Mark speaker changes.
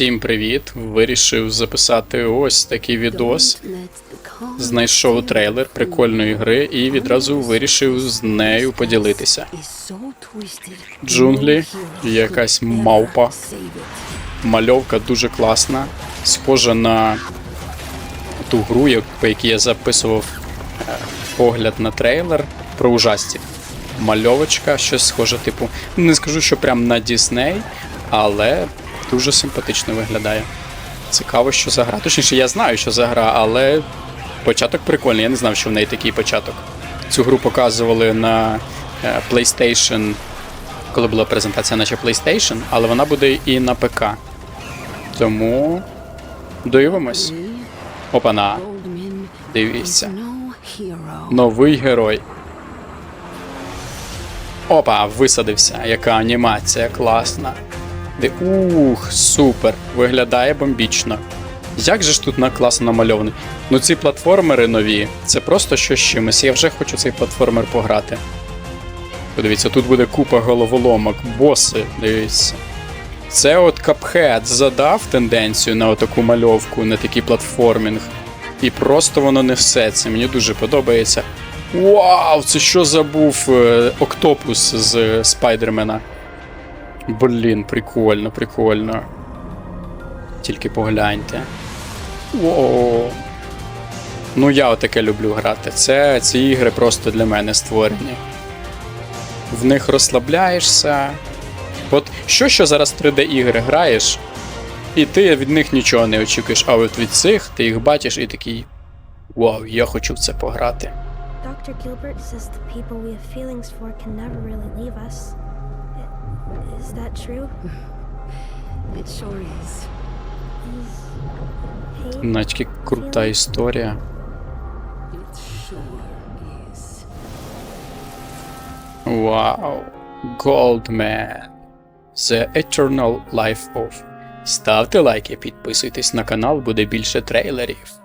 Speaker 1: Всім привіт! Вирішив записати ось такий відос. Знайшов трейлер прикольної гри і відразу вирішив з нею поділитися. Джунглі, якась мавпа. Мальовка дуже класна, схожа на ту гру, по якій я записував е, погляд на трейлер про ужастів. Мальовочка, щось схоже, типу, не скажу, що прям на Дісней, але дуже симпатично виглядає. Цікаво, що за гра. Точніше, я знаю, що за гра, але початок прикольний. Я не знав, що в неї такий початок. Цю гру показували на е, PlayStation, коли була презентація, наче PlayStation, але вона буде і на ПК. Тому дивимось. Опана, дивіться. Новий герой. Опа, висадився. Яка анімація класна. Де, ух, супер. Виглядає бомбічно. Як же ж тут на класно намальований? Ну ці платформери нові, це просто що з чимось. Я вже хочу цей платформер пограти. Подивіться, тут буде купа головоломок, боси, дивіться. Це от Cuphead задав тенденцію на отаку мальовку, на такий платформінг. І просто воно не все. Це мені дуже подобається. Вау, це що забув е, Октопус з Спайдермена. Блін, прикольно, прикольно. Тільки погляньте. Воу. Ну, я отаке люблю грати. Це ці ігри просто для мене створені. В них розслабляєшся. От що що зараз 3D-ігри граєш, і ти від них нічого не очікуєш, а от від цих ти їх бачиш і такий. Вау, я хочу в це пограти.
Speaker 2: Dr. Gilbert says the people we have feelings for can never really. Is that true?
Speaker 3: It sure is.
Speaker 1: Наче крута історія. Вау. Goldman. The Eternal Life of. Ставте лайки, підписуйтесь на канал, буде більше трейлерів.